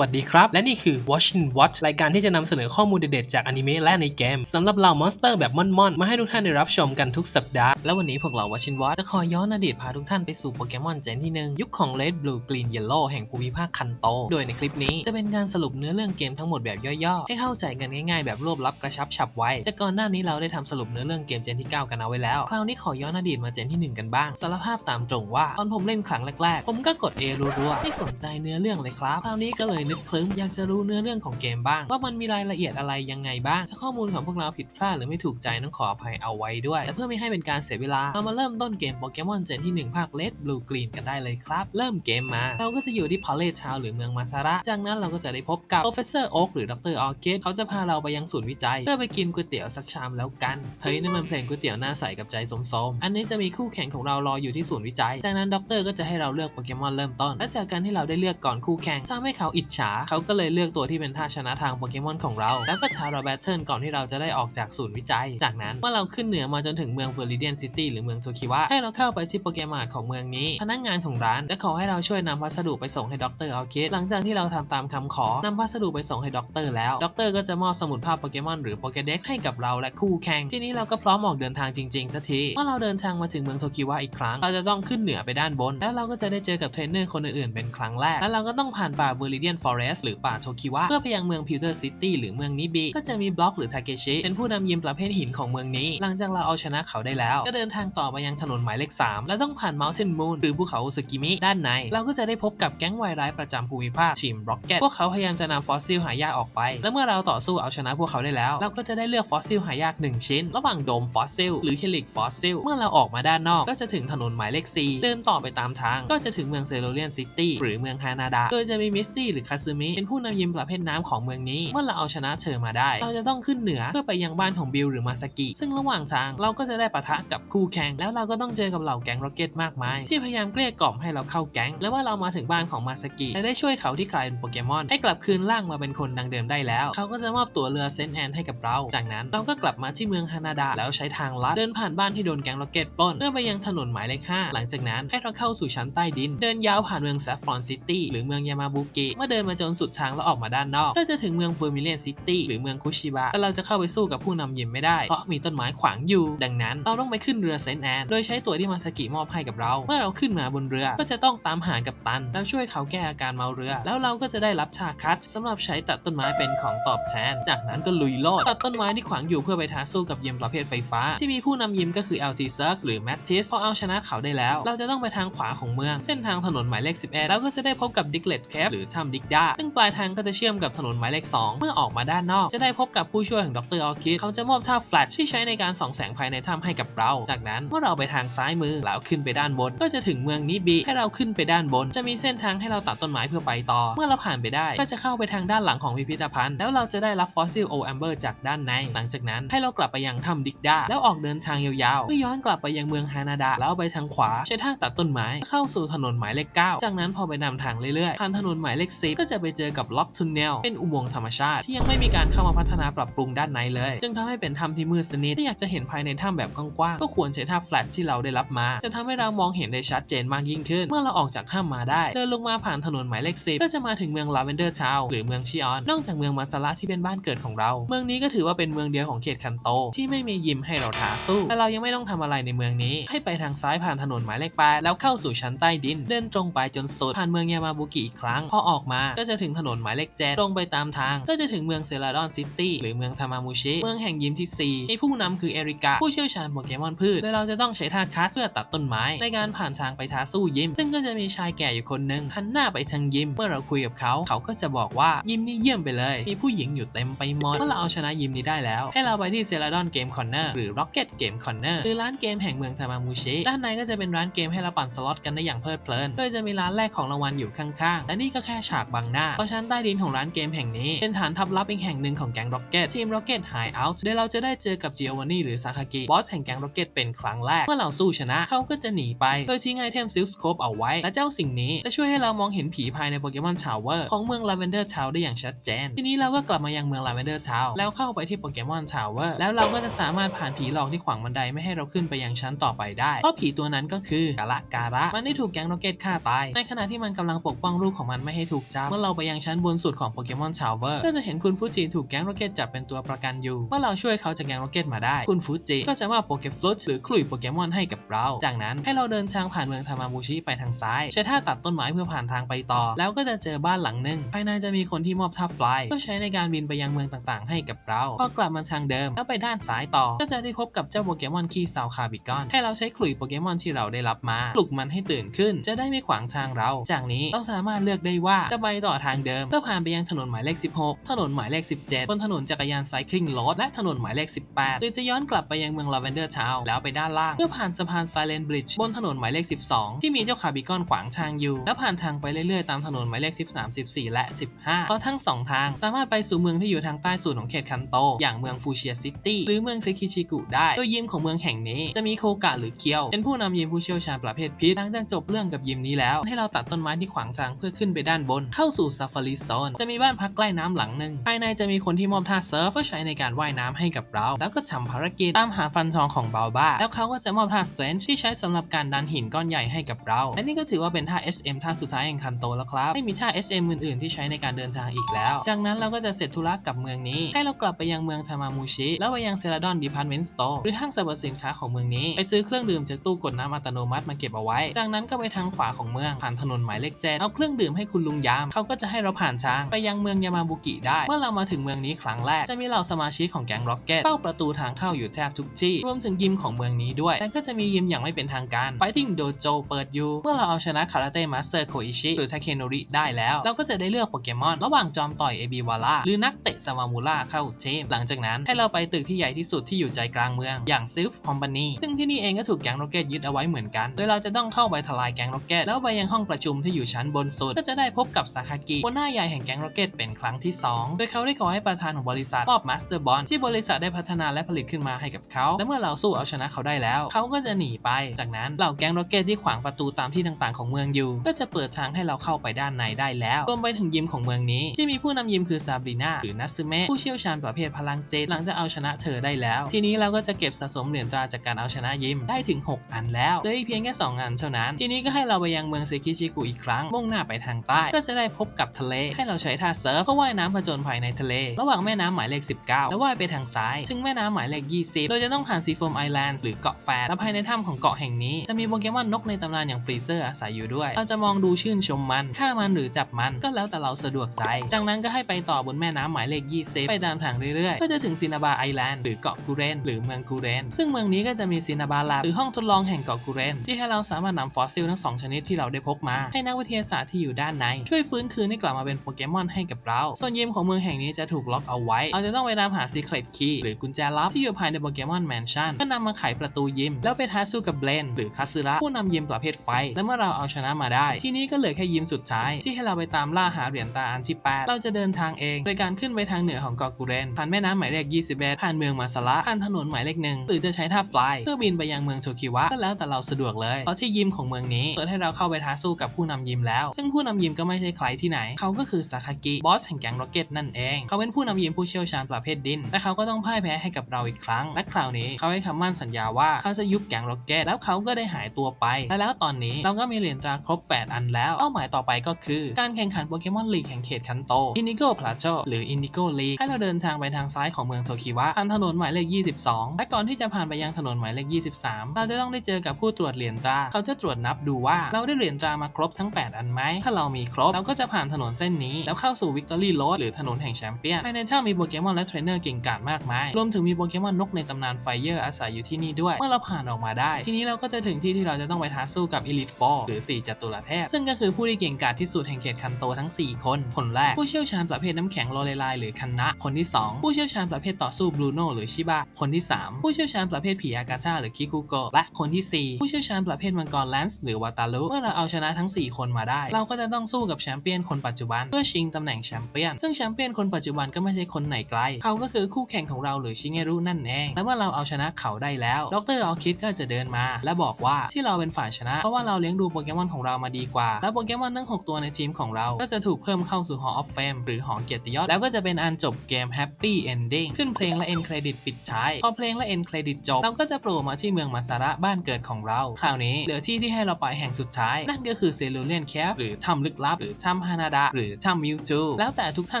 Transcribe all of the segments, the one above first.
วัสดีครับ และนี่คือ Watch and Watch รายการที่จะนำเสนอข้อมูลเด็ดๆจากอนิเมะและในเกมสำหรับเหล่ามอนสเตอร์แบบม่อนๆ มาให้ทุกท่านได้รับชมกันทุกสัปดาห์ และวันนี้พวกเรา Watch and Watch จะขอย้อนอดีตพาทุกท่านไปสู่โปเกมอนเจนที่หนึ่งยุคของ Red Blue Green Yellow แห่งภูมิภาคคันโต โดยในคลิปนี้จะเป็นการสรุปเนื้อเรื่องเกมทั้งหมดแบบย่อๆ ให้เข้าใจกันง่ายๆ แบบรวบลับกระชับฉับไวจากก่อนหน้านี้เราได้ทำสรุปเนื้อเรื่องเกมเจนที่ 9 กันเอาไว้แล้วคราวนี้ขอย้อนอดีตมาเจนที่ 1 กันบ้างสารภาพตามตรงว่าตอนผมเล่นครั้งแรกๆผมก็กด A รัวๆไม่สนใจเนื้อเรื่องเลยครับคราวนี้ก็เลยนึกคลึ้มอยากจะรู้เนื้อเรื่องของเกมบ้าง ว่ามันมีรายละเอียดอะไรยังไงบ้างถ้าข้อมูลของพวกเราผิดพลาดหรือไม่ถูกใจต้องขออภัยเอาไว้ด้วย และเพื่อไม่ให้เป็นการเสียเวลา เรามาเริ่มต้นเกมโปเกมอนเจนที่ 1 ภาค Red Blue Green กันได้เลยครับ เริ่มเกมมา เราก็จะอยู่ที่พาเลทชาวหรือเมืองมาซาระ จากนั้นเราก็จะได้พบกับ Professor Oak หรือดรออร์คิดเขาจะพาเราไปยังศูนย์วิจัย เพื่อไปกินก๋วยเตี๋ยวสักชามแล้วกัน เฮ้ยนี่นมันเพลงก๋วยเตี๋ยวหน้าใสกับใจสมๆอันนี้จะมีคู่แข่งของเรารออยู่ที่ศูนย์วิจัย จากนั้นดรก็จะให้เราเลือกโปเกมอนเริ่มต้น และจากการที่เราได้เลือกก่อนคู่แข่งทำให้เขาอิจฉาเขาก็เลยเลือกตัวที่เป็นท่าชนะทางโปเกมอนของเรา แล้วก็ชาราแบทเทิลก่อนที่เราจะได้ออกจากศูนย์วิจัย จากนั้นเมื่อเราขึ้นเหนือมาจนถึงเมืองเฟอร์ริเดียนซิตี้หรือเมืองโทคิวะให้เราเข้าไปที่โปเกมอนของเมืองนี้ พนักงานของร้านจะขอให้เราช่วยนำพัสดุไปส่งให้ด็อกเตอร์ออคิดหลังจากที่เราทำตามคำขอนำพัสดุไปส่งให้ด็อกเตอร์แล้วด็อกเตอร์ก็จะมอบสมุดภาพโปเกมอนหรือโปเกเด็กให้กับเราและคู่แข่ง ทีนี้เราก็พร้อมออกเดินทางจริงๆสักทีเมื่อเราเดินทางมาถึงเมืองโทคิวะอีกครั้ง เราจะต้องขึ้นเหนือไปด้านบน แล้วเราก็จะได้เจอกับเทรนเนอร์คนอื่นๆเป็นครั้งแรก แล้วเราก็ต้องผ่านป่าเวอริเดียนฟอเรสต์หรือป่าโทคิวะเพื่อไปยังเมืองพิวเตอร์ซิตี้หรือเมืองนิบิก็จะมีบล็อกหรือทาเกชิเป็นผู้นำยิมประเภทหินของเมืองนี้ หลังจากเราเอาชนะเขาได้แล้ว ก็เดินทางต่อไปยังถนนหมายเลข 3 แล้วต้องผ่าน Mountain Moon หรือภูเขาสึกิมิด้านใน เราก็จะได้พบกับแก๊งวายร้ายประจำภูมิภาคทีมร็อกเก็ตพวกเขาพยายามจะนำฟอสซิลหายากออกไป และเมื่อเราต่อสู้เอาชนะพวกเขาได้แล้ว เราก็จะได้เลือกฟอสซิลหายาก 1 ชิ้น ระหว่างโดมฟอสซิลหรือเฮลิกฟอสซิลเมื่อเราออกมาด้านนอกก็จะถึงถนนหมายเลข4เดินต่อไปตามทาง ก็จะถึงเมืองเซโรเลียนซิตี้หรือเมืองฮานาดะโดยจะมีมิสตี้หรือคาซึมิเป็นผู้นำยิมประเภทน้ำของเมืองนี้ เมื่อเราเอาชนะเธอมาได้ เราจะต้องขึ้นเหนือเพื่อไปยังบ้านของบิลหรือมาสกิ ซึ่งระหว่างทางเราก็จะได้ปะทะกับคู่แข่ง แล้วเราก็ต้องเจอกับเหล่าแก๊งร็อกเก็ตมากมาย ที่พยายามเกลี้ยกล่อมให้เราเข้าแก๊ง และว่าเรามาถึงบ้านของมาสกิและได้ช่วยเขาที่กลายเป็นโปเกมอน ให้กลับคืนร่างมาเป็นคนดังเดิมได้แล้ว เขาก็จะมอบตั๋วเรือเซนต์แอนให้กับเรา จากนั้นเราก็กลับมาที่เมืองฮานาดะแล้วใช้ทางลัดเดินผ่านบ้านที่โดนแก๊งร็อกเก็ตปล้นเพื่อไปยังถนนหมายเลข5หลังจากนั้นให้เราเข้าสู่ชั้นใต้ดิน เดินยาวผ่านเมืองแซฟฟรอนซิตี้หรือเมืองยามาบุกิเมื่อเดินมาจนสุดทางแล้วออกมาด้านนอก ก็จะถึงเมืองเฟอร์มิเลียนซิตี้หรือเมืองคุชิบะแต่เราจะเข้าไปสู้กับผู้นำยิมไม่ได้ เพราะมีต้นไม้ขวางอยู่ ดังนั้นเราต้องไปขึ้นเรือเซนต์แอนโดยใช้ตั๋วที่มาสกิมอบให้กับเรา เมื่อเราขึ้นมาบนเรือก็จะต้องตามหากับตัน แล้วช่วยเขาแก้อาการเมาเรือ แล้วเราก็จะได้รับชาคัตสำหรับใช้ตัดต้นไม้เป็นของตอบแทน จากนั้นก็ลุยโลดตัดต้นไม้ที่ขวางอยู่เพื่อไปท้าสู้กับเยิมประเภทไฟฟ้า ที่มีผู้นำยิมก็คือ LT s u x หรือ Mattis พอเอาชนะเขาได้แล้ว เราจะต้องไปทางขวาของเมือง เส้นทางถนนหมายเลข11แล้วก็จะได้พบกับดิกเลตแคปหรือถ้ำดิกดาซึ่งปลายทางก็จะเชื่อมกับถนนหมายเลข 2 เมื่อออกมาด้านนอก จะได้พบกับผู้ช่วยของดรออคิดเขาจะมอบท่าแฟลชที่ใช้ในการส่องแสงภายในถ้ำให้กับเรา จากนั้นเมื่อเราไปทางซ้ายมือแล้วขึ้นไปด้านบน ก็จะถึงเมืองนิบิให้เราขึ้นไปด้านบน จะมีเส้นทางให้เราตัดต้นไม้เพื่อไปต่อ เมื่อเราผ่านไปได้ ก็จะเข้าไปทางด้านหลังของพิพิธภัณฑ์ แล้วเราจะได้รับฟอสซิลโอแอมเบอร์จากด้านใน หลังจากนั้นให้เรากลับไปยังถ้ำดิกดาแล้วออกเดินทางยาวๆเพื่อย้อนกลับไปยังเมืองฮานาดะแล้วไปทางขวาใช้ทางตัดต้นไม้เข้าสู่ถนนหมายเลข 9 จากนั้นพอไปนำทางเรื่อยๆผ่านถนนหมายเลข10ก็จะไปเจอกับล็อกทูเนลเป็นอุโมงค์ธรรมชาติ ที่ยังไม่มีการเข้ามาพัฒนาปรับปรุงด้านในเลย จึงทำให้เป็นถ้ำที่มืดสนิทถ้าอยากจะเห็นภายในถ้ำแบบกว้างๆก็ควรใช้ท่าแฟลชที่เราได้รับมา จะทำให้เรามองเห็นได้ชัดเจนมากยิ่งขึ้น เมื่อเราออกจากถ้ำมาได้ เดินลงมาผ่านถนนหมายเลข10ก็จะมาถึงเมืองลาเวนเดอร์ทาวหรือเมืองชิออนนอกจากเมืองมาซาระที่เป็นบ้านเกิดของเรา เมืองนี้ก็ถือว่าเป็นเมืองเดียวของเขตคันโต ที่ไม่มียิมให้เราท้าสู้แต่เรายังไม่ต้องทำอะไรในเมืองนี้ ให้ไปทางซ้ายผ่านถนนหมายเลข8แล้วเข้าสู่ชั้นใต้ดิน เดินตรงไปจนสุดผ่านเมืองยามาบุกิอีกครั้งพอออกมาก็จะถึงถนนหมายเลข7ตรงไปตามทาง ก็จะถึงเมืองเซราดอนซิตี้หรือเมืองทามามูชิเมืองแห่งยิมที่4ในผู้นำคือเอริกาผู้เชี่ยวชาญโปเกมอนพืชโดยเราจะต้องใช้ท่าคัสเพื่อตัดต้นไม้ ในการผ่านทางไปท้าสู้ยิม ซึ่งก็จะมีชายแก่อยู่คนหนึ่งหันหน้าไปทางยิม เมื่อเราคุยกับเขา เขาก็จะบอกว่ายิมนี่เยี่ยมไปเลย มีผู้หญิงอยู่เต็มไปหมดเมื่อเราเอาชนะยิมนี้ได้แล้ว ให้เราไปที่เซราดอนเกมคอนเนอร์หรือ Rocket Game Corner หรือร้านเกมแห่งเมืองทามามูชิด้านในก็จะเป็นร้านเกมให้เราปั่นสล็อตกันได้อย่างเพลิดเพลินโดยจะมีร้านแรกของรางวัลอยู่ข้างๆและนี่ก็แค่ฉากบงหน้า เพราะชั้นใต้ดินของร้านเกมแห่งนี้ เป็นฐานทัพลับอีกแห่งหนึ่งของแก๊ง Rocket ทีม Rocket Hideout โดยเราจะได้เจอกับจิโอวานี่หรือซาคากิบอสแห่งแก๊ง Rocket เป็นครั้งแรก เมื่อเราสู้ชนะเขาก็จะหนีไป โดยทิ้งไอเทมซิลสโคปเอาไว้ และเจ้าสิ่งนี้จะช่วยให้เรามองเห็นผีภายในโปเกมอนชาวเวอร์ของเมืองลาเวนเดอร์ชาวได้อย่างชัดเจน ทีนี้เราก็กลับมายังเมืองลาเวนเดอร์ชาวแล้วเข้าไปที่โปเกมอนชาวเวอร์แล้วเราก็จะสามารถผ่านผีหลอกที่ขวางบันไดไม่ให้เราขึ้นไปยังชั้นต่อไปได้เพราะผีตัวนั้นก็คือกาละการะมันได้ถูกแก๊งโรเกตฆ่าตายในขณะที่มันกำลังปกป้องลูกของมันไม่ให้ถูกจับเมื่อเราไปยังชั้นบนสุดของโปเกมอนชาวเวอร์ก็จะเห็นคุณฟูจิถูกแก๊งโรเกตจับเป็นตัวประกันอยู่ เมื่อเราช่วยเขาจากแก๊งโรเกตมาได้ คุณฟูจิก็จะมอบโปเกฟลุตหรือขลุ่ยโปเกมอนให้กับเรา จากนั้นให้เราเดินทางผ่านเมืองทามาบูชิไปทางซ้าย ใช้ท่าตัดต้นไม้เพื่อผ่านทางไปต่อ แล้วก็จะเจอบ้านหลังหนึ่งภายในจะมีคนที่มอบท่าฟลายเพื่อใช้ในการบินไปยังเมืองต่างๆ ให้กับเราพอกลับมาทางเดิมแล้วไปด้านซ้ายต่อ ก็จะได้พบกับเจ้าโปเกมอนคีซาวคาบิกอนให้เราใช้ขลุ่ยโปเกมอนที่เราได้รับมาปลุกมันให้ตื่นขึ้น จะได้ไม่ขวางทางเรา จากนี้เราสามารถเลือกได้ว่าจะไปต่อทางเดิม เพื่อผ่านไปยังถนนหมายเลข 16 ถนนหมายเลข 17 บนถนนจักรยานไซคลิงโรดและถนนหมายเลข 18 หรือจะย้อนกลับไปยังเมืองลาเวนเดอร์ทาวแล้วไปด้านล่าง เพื่อผ่านสะพานไซเลนบริดจ์บนถนนหมายเลข 12 ที่มีเจ้าคาบิกอนขวางทางอยู่ แล้วผ่านทางไปเรื่อยๆ ตามถนนหมายเลข 13 14 และ 15เพราะทั้งสองทางสามารถไปสู่เมืองที่อยู่ทางใต้สุดของเขตคันโต อย่างเมืองฟูเชียซิตี้หรือเมืองเซคิชิกุได้โดยยิมของเมืองแห่งนี้จะมีโคกะหรือเคียว เป็นผู้นำยิมผู้เชี่ยวชาญประเภทพิษหลังจากจบเรื่องกับยิมนี้แล้ว ให้เราตัดต้นไม้ที่ขวางทางเพื่อขึ้นไปด้านบนเข้าสู่ซาฟารีโซนจะมีบ้านพักใกล้น้ำหลังหนึ่งภายในจะมีคนที่มอบท่าเซิร์ฟเพื่อใช้ในการว่ายน้ำให้กับเรา แล้วก็ทำภารกิจตามหาฟันทองของบาบ้าแล้วเขาก็จะมอบท่าสเตรนที่ใช้สำหรับการดันหินก้อนใหญ่ให้กับเราและนี่ก็ถือว่าเป็นท่า SM ท่าสุดท้ายแห่งคันโตแล้วครับไม่มีท่า SM อื่นๆที่ใช้ในการเดินทางอีกแล้ว จากนั้นเราก็จะเสร็จธุระกับเมืองนี้ ให้เรากลับไปยังเมืองทามามูชิแล้วไปยังเซราดอนดีพาร์ตเมนต์สโตร์หรือห้างสรรพสินค้าของเมืองนี้ ไปซื้อเครื่องดื่มจากตู้กดน้ำอัตโนมัติมาเก็บเอาไว้ จากนั้นก็ไปทางขวาของเมืองผ่านถนนหมายเลขเจ็ดเอาเครื่องดื่มให้คุณลุงยามเขาาก็จะให้เราผ่านทางไปยังเมืองยามาบุกิได้ เมื่อเรามาถึงเมืองนี้ครั้งแรก จะมีเหล่าสมาชิกของแก๊งร็อกเก็ตเฝ้าประตูทางเข้าอยู่แทบทุกที่ รวมถึงยิมของเมืองนี้ด้วยแต่ก็จะมียิมอย่างไม่เป็นทางการ Fighting Dojo เปิดอยู่ เมื่อเราเอาชนะคาราเต้มาสเตอร์โคอิชิหรือทาเคโนริได้แล้ว เราก็จะได้เลือกโปเกมอน ระหว่างจอมต่อยเอบิวาร่าหรือนักเตะซาวามูระเข้าทีมหลังจากนั้นให้เราไปตึกที่ใหญ่ที่สุดที่อยู่ใจกลางเมืองอย่างซิฟคอมพานีซึ่งที่นี่เองก็ถูกแก๊งร็อกเก็ตยึดเอาไว้เหมือนกัน โดยเราจะต้องเข้าไปทลายแก๊งร็อกเก็ตแล้วไปยังห้องประชุมที่อยู่ชั้นบนสุดก็จะได้พบกับซาคากิหัวหน้าใหญ่แห่งแก๊งโรเก็ตเป็นครั้งที่สองโดยเขาได้ขอให้ประธานของบริษัทมอบมาสเตอร์บอลที่บริษัทได้พัฒนาและผลิตขึ้นมาให้กับเขา และเมื่อเราสู้เอาชนะเขาได้แล้ว เขาก็จะหนีไป จากนั้นเหล่าแก๊งโรเก็ตที่ขวางประตูตามที่ต่างๆของเมืองอยู่ ก็จะเปิดทางให้เราเข้าไปด้านในได้แล้วรวมไปถึงยิมของเมืองนี้ ที่มีผู้นำยิมคือซาบรีนาหรือนัสเมะผู้เชี่ยวชาญประเภทพลังเจตหลังจากเอาชนะเธอได้แล้ว ทีนี้เราก็จะเก็บสะสมเหรียญตราจากการเอาชนะยิมได้ถึง 6 อันแล้วเหลืออีกเพียงแค่2อันเท่านั้น ทีนี้ก็ให้เราไปยังเมืองเซคิชิกุอีกครั้งมุ่งหน้าไปทางใต้ก็จะได้พบกับทะเล ให้เราใช้ท่าเซิร์ฟเพื่อว่ายน้ำผจญภัยในทะเล ระหว่างแม่น้ำหมายเลข 19 แล้วว่ายไปทางซ้าย ซึ่งแม่น้ำหมายเลข 20เราจะต้องผ่านซีโฟมไอแลนด์หรือเกาะแฟดและภายในถ้ำของเกาะแห่งนี้ จะมีโปเกมอนนกในตำนานอย่างฟรีเซอร์อาศัยอยู่ด้วย เราจะมองดูชื่นชมมัน ฆ่ามันหรือจับมัน ก็แล้วแต่เราสะดวกใจ จากนั้นก็ให้ไปต่อบนแม่น้ำหมายเลข 20 ไปตามทางเรื่อยๆ ก็จะถึงซินาบาไอแลนด์หรือเกาะกูเรนหรือเมืองกูเรน ซึ่งเมืองนี้ก็จะมีซินาบาลาหรือห้องทดลองแห่งเกาะกูเรน ที่ให้เราสามารถนำฟอสซิลทั้งสองชนิดที่เราได้พบมา ให้นักวิทยาศาสตร์ที่อยู่ด้านในช่วยฟื้นื้นคืนให้กลับมาเป็นโปเกมอนให้กับเรา ส่วนยิมของเมืองแห่งนี้จะถูกล็อกเอาไว้ เราจะต้องไปตามหา Secret Key หรือกุญแจลับที่อยู่ภายในโปเกมอนแมนชั่นก็นำมาไขประตูยิม แล้วไปท้าสู้กับเบลนหรือคาซึระผู้นำยิมประเภทไฟ และเมื่อเราเอาชนะมาได้ ทีนี้ก็เหลือแค่ยิมสุดท้าย ที่ให้เราไปตามล่าหาเหรียญตาอันที่แปดเราจะเดินทางเอง โดยการขึ้นไปทางเหนือของเกาะกูเรนผ่านแม่น้ำหมายเลข21ผ่านเมืองมาสระผ่านถนนหมายเลขหนึ่งหรือจะใช้ท่าฟลายเพื่อบินไปยังเมืองโชคิวะก็แล้วแต่เราสะดวกเลยเพราะที่ยิมของเมืองนี้เปิดให้เราเข้าไปท้าสู้กับผู้นำยิมแล้ว ซึ่งผู้นำยิมก็ไม่ใช่ใครที่ไหน เขาก็คือซาคากิบอสแห่งแก๊งร็อกเก็ตนั่นเอง เขาเป็นผู้นำยิมผู้เชี่ยวชาญประเภทดินและเขาก็ต้องพ่ายแพ้ให้กับเราอีกครั้ง และคราวนี้เขาให้คำมั่นสัญญาว่าเขาจะยุบแก๊งร็อกเก็ตแล้วเขาก็ได้หายตัวไป และแล้วตอนนี้เราก็มีเหรียญตราครบ 8 อันแล้ว เป้าหมายต่อไปก็คือ การแข่งขันโปเกมอนลีกแห่งเขตคันโตอินดิโกพลาโชหรืออินดิโกลีให้เราเดินทางไปทางซ้ายของเมืองโซคิวะผ่านถนนหมายเลข 22 และก่อนที่จะผ่านไปยังถนนหมายเลข 23 เราจะต้องได้เจอกับผู้ตรวจเหรียญตรา เขาจะตรวจนับดูว่าเราได้เหรียญตรามาครบทั้ง 8 อันไหมถ้าเรามีครบเราก็จะผ่านถนนเส้นนี้ แล้วเข้าสู่วิกตอรี่โรดหรือถนนแห่งแชมเปี้ยนภายในถ้ำมีโปเกมอนและเทรนเนอร์เก่งกาจมากมาย รวมถึงมีโปเกมอนนกในตำนานไฟเยอร์อาศัยอยู่ที่นี่ด้วย เมื่อเราผ่านออกมาได้ ทีนี้เราก็จะถึงที่ที่เราจะต้องไปท้าสู้กับ Elite Four หรือ 4จัตุรเทพ ซึ่งก็คือผู้ที่เก่งกาจที่สุดแห่งเขตคันโตทั้ง 4 คน คนแรกผู้เชี่ยวชาญประเภทน้ำแข็งโรเลไลหรือคันนะ คนที่ 2 ผู้เชี่ยวชาญประเภทต่อสู้บรูโนหรือชิบะ คนที่ 3 ผู้เชี่ยวชาญประเภทผีอากาชาหรือคิคุโกะ และคนทีสี่4 ผู้เชี่ยวชาญประเภทมังกรแลนส์หรือวาตารุเมื่อเราเอาชนะทั้ง 4 คนมาได้ เราก็จะต้องสู้กับแชมเปี้ยนคนปัจจุบัน เพื่อชิงตำแหน่งแชมเปี้ยน ซึ่งแชมเปี้ยนคนปัจจุบันก็ไม่ใช่คนไหนไกล เขาก็คือคู่แข่งของเราหรือชิเงรุนั่นเอง และเมื่อเราเอาชนะเขาได้แล้ว ดรออคิดก็จะเดินมา และบอกว่าที่เราเป็นฝ่ายชนะ เพราะว่าเราเลี้ยงดูโปเกมอนของเรามาดีกว่า และโปเกมอนทั้ง 6 ตัวในทีมของเรา ก็จะถูกเพิ่มเข้าสู่ Hall of Fame หรือหอเกียรติยศ แล้วก็จะเป็นอันจบเกม Happy Ending ขึ้นเพลงและ End Credit ปิดท้ายพอเพลงและ End Credit จบเราก็จะโผล่มาที่เมืองมาซาระบ้านเกิดของเรา คราวนี้เหลือที่ที่ให้เราไปแห่งสุดท้าย นั่นก็คือเซลูเลียนแคฟหรือถ้ำลึกลับหรือถ้ำฮานาดะหรือถ้ำมิวจูแล้วแต่ทุกท่า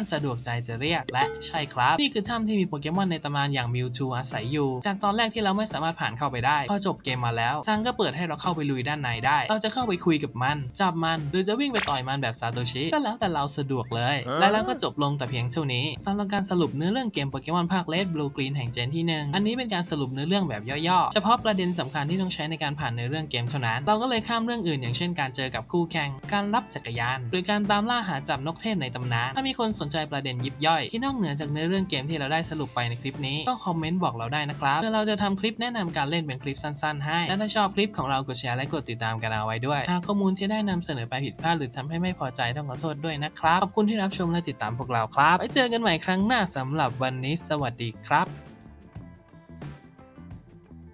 นสะดวกใจจะเรียกและใช่ครับ นี่คือถ้ำที่มีโปเกมอนในตำนานอย่างมิวจูอาศัยอยู่ จากตอนแรกที่เราไม่สามารถผ่านเข้าไปได้ พอจบเกมมาแล้วทางก็เปิดให้เราเข้าไปลุยด้านในได้ เราจะเข้าไปคุยกับมัน จับมัน หรือจะวิ่งไปต่อยมันแบบซาโตชิก็แล้วแต่เราสะดวกเลย และแล้วก็จบลงแต่เพียงเท่านี้สำหรับการสรุปเนื้อเรื่องเกมโปเกมอนภาคเลดบลูกรีนแห่งเจนที่หนึ่งอันนี้เป็นการสรุปเนื้อเรื่องแบบย่อๆ เฉพาะประเด็นสำคัญที่ต้องใช้ในการผ่านเนื้อเรื่องเกมเท่านั้น เราก็เลยข้ามเรื่องอื่น อย่างเช่นการเจอกับคู่แข่ง การรับจักรยาน หรือการตามล่าหาจับนกเทพในตำนาน ถ้ามีคนสนใจประเด็นยิบย่อย ที่นอกเหนือจากเนื้อเรื่องเกมที่เราได้สรุปไปในคลิปนี้ ก็คอมเมนต์บอกเราได้นะครับเพื่อเราจะทำคลิปแนะนำการเล่นเป็นคลิปสั้นๆ ให้ และถ้าชอบคลิปของเรากดแชร์และกดติดตามกันเอาไว้ด้วย หากข้อมูลที่ได้นำเสนอไปผิดพลาดหรือทำให้ไม่พอใจต้องขอโทษด้วยนะครับ ขอบคุณที่รับชมและติดตามพวกเราครับไว้เจอกันใหม่ครั้งหน้าสำหรับวันนี้ สวัสดีครับ